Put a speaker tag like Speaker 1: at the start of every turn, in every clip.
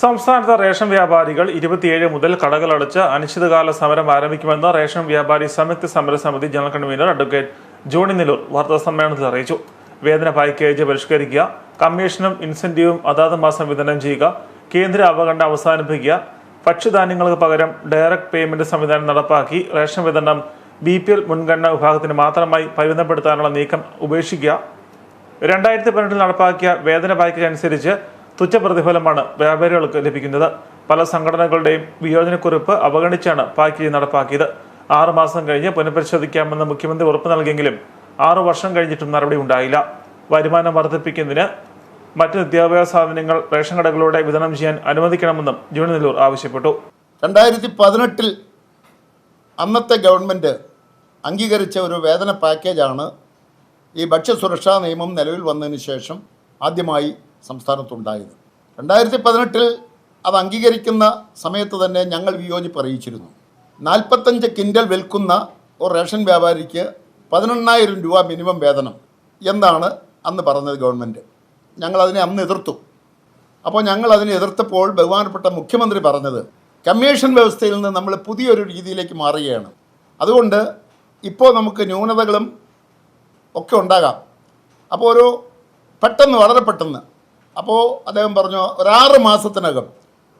Speaker 1: സംസ്ഥാനത്തെ റേഷൻ വ്യാപാരികൾ ഇരുപത്തിയേഴ് മുതൽ കടകളടച്ച് അനിശ്ചിതകാല സമരം ആരംഭിക്കുമെന്ന് റേഷൻ വ്യാപാരി സംയുക്ത സമരസമിതി general convener advocate Johny Nellur വാർത്താ സമ്മേളനത്തിൽ അറിയിച്ചു. വേതന പാക്കേജ് പരിഷ്കരിക്കുക കമ്മീഷനും ഇൻസെന്റീവും അതാത് മാസം വിതരണം ചെയ്യുക കേന്ദ്ര അവഗണന അവസാനിപ്പിക്കുക ഭക്ഷ്യധാന്യങ്ങൾക്ക് പകരം ഡയറക്ട് പേയ്മെന്റ് സംവിധാനം നടപ്പാക്കി റേഷൻ വിതരണം ബി പി എൽ മുൻഗണനാ വിഭാഗത്തിന് മാത്രമായി പരിമിതപ്പെടുത്താനുള്ള നീക്കം ഉപേക്ഷിക്കുക. രണ്ടായിരത്തി പതിനെട്ടിൽ നടപ്പാക്കിയ വേതന പാക്കേജ് അനുസരിച്ച് തുച്ഛ പ്രതിഫലമാണ് വ്യാപാരികൾക്ക് ലഭിക്കുന്നത്. പല സംഘടനകളുടെയും വിയോജനക്കുറിപ്പ് അവഗണിച്ചാണ് പാക്കേജ് നടപ്പാക്കിയത്. ആറ് മാസം കഴിഞ്ഞ് പുനഃപരിശോധിക്കാമെന്ന് മുഖ്യമന്ത്രി ഉറപ്പ് നൽകിയെങ്കിലും ആറു വർഷം കഴിഞ്ഞിട്ടും നടപടി ഉണ്ടായില്ല. വരുമാനം വർദ്ധിപ്പിക്കുന്നതിന് മറ്റ് നിത്യോപയോഗ സാധനങ്ങൾ റേഷൻ കടകളിലൂടെ വിതരണം ചെയ്യാൻ അനുവദിക്കണമെന്നും ജൂൺ നെല്ലൂർ ആവശ്യപ്പെട്ടു.
Speaker 2: രണ്ടായിരത്തി പതിനെട്ടിൽ അന്നത്തെ ഗവൺമെന്റ് അംഗീകരിച്ച ഒരു വേതന പാക്കേജാണ് ഈ ഭക്ഷ്യസുരക്ഷാ നിയമം നിലവിൽ വന്നതിന് ശേഷം ആദ്യമായി സംസ്ഥാനത്തുണ്ടായത്. രണ്ടായിരത്തി പതിനെട്ടിൽ അത് അംഗീകരിക്കുന്ന സമയത്ത് തന്നെ ഞങ്ങൾ വിയോജിപ്പ് അറിയിച്ചിരുന്നു. നാൽപ്പത്തഞ്ച് കിൻഡൽ വിൽക്കുന്ന ഒരു റേഷൻ വ്യാപാരിക്ക് പതിനെണ്ണായിരം രൂപ മിനിമം വേതനം എന്നാണ് അന്ന് പറഞ്ഞത് ഗവൺമെന്റ്. ഞങ്ങളതിനെ അന്ന് എതിർത്തു. അപ്പോൾ ഞങ്ങൾ അതിനെ എതിർത്തപ്പോൾ ബഹുമാനപ്പെട്ട മുഖ്യമന്ത്രി പറഞ്ഞത് കമ്മീഷൻ വ്യവസ്ഥയിൽ നിന്ന് നമ്മൾ പുതിയൊരു രീതിയിലേക്ക് മാറുകയാണ്. അതുകൊണ്ട് ഇപ്പോൾ നമുക്ക് ന്യൂനതകളും ഒക്കെ ഉണ്ടാകാം. അപ്പോൾ ഒരു പെട്ടെന്ന് വളരെ പെട്ടെന്ന് അപ്പോൾ അദ്ദേഹം പറഞ്ഞു ഒരാറ് മാസത്തിനകം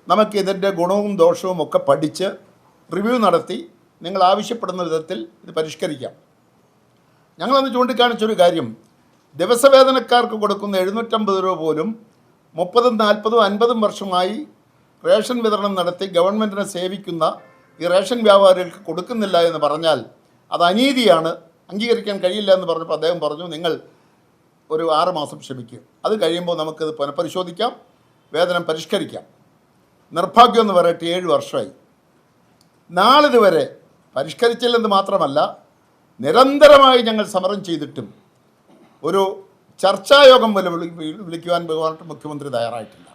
Speaker 2: നമുക്ക് ഇതിന്റെ ഗുണവും ദോഷവും ഒക്കെ പഠിച്ച് റിവ്യൂ നടത്തി നിങ്ങൾ ആവശ്യപ്പെടുന്ന വിധത്തിൽ ഇത് പരിഷ്കരിക്കാം. ഞങ്ങളന്ന് ചൂണ്ടിക്കാണിച്ചൊരു കാര്യം. ദിവസവേതനക്കാർക്ക് കൊടുക്കുന്ന എഴുന്നൂറ്റമ്പത് രൂപ പോലും മുപ്പതും നാൽപ്പതും അൻപതും വർഷമായി റേഷൻ വിതരണം നടത്തി ഗവൺമെന്റിനെ സേവിക്കുന്ന ഈ റേഷൻ വ്യാപാരികൾക്ക് കൊടുക്കുന്നില്ല എന്ന് പറഞ്ഞാൽ അത് അനീതിയാണ് അംഗീകരിക്കാൻ കഴിയില്ല എന്ന് പറഞ്ഞപ്പോൾ അദ്ദേഹം പറഞ്ഞു നിങ്ങൾ ഒരു ആറ് മാസം ക്ഷമിക്കുക. അത് കഴിയുമ്പോൾ നമുക്കിത് പുനഃപരിശോധിക്കാം വേതനം പരിഷ്കരിക്കാം. നിർഭാഗ്യം എന്ന് പറയട്ടെ ഏഴ് വർഷമായി. നാളിതുവരെ പരിഷ്കരിച്ചില്ലെന്ന് മാത്രമല്ല നിരന്തരമായി ഞങ്ങൾ സമരം ചെയ്തിട്ടും ഒരു ചർച്ചായോഗം പോലും വിളിക്കുവാൻ ബഹുമാനപ്പെട്ട മുഖ്യമന്ത്രി തയ്യാറായിട്ടില്ല.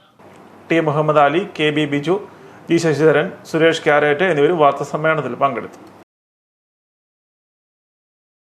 Speaker 1: T Muhammad Ali K B Biju G Sasidharan Suresh ക്യാരേറ്റ് എന്നിവർ വാർത്താ സമ്മേളനത്തിൽ പങ്കെടുത്തു.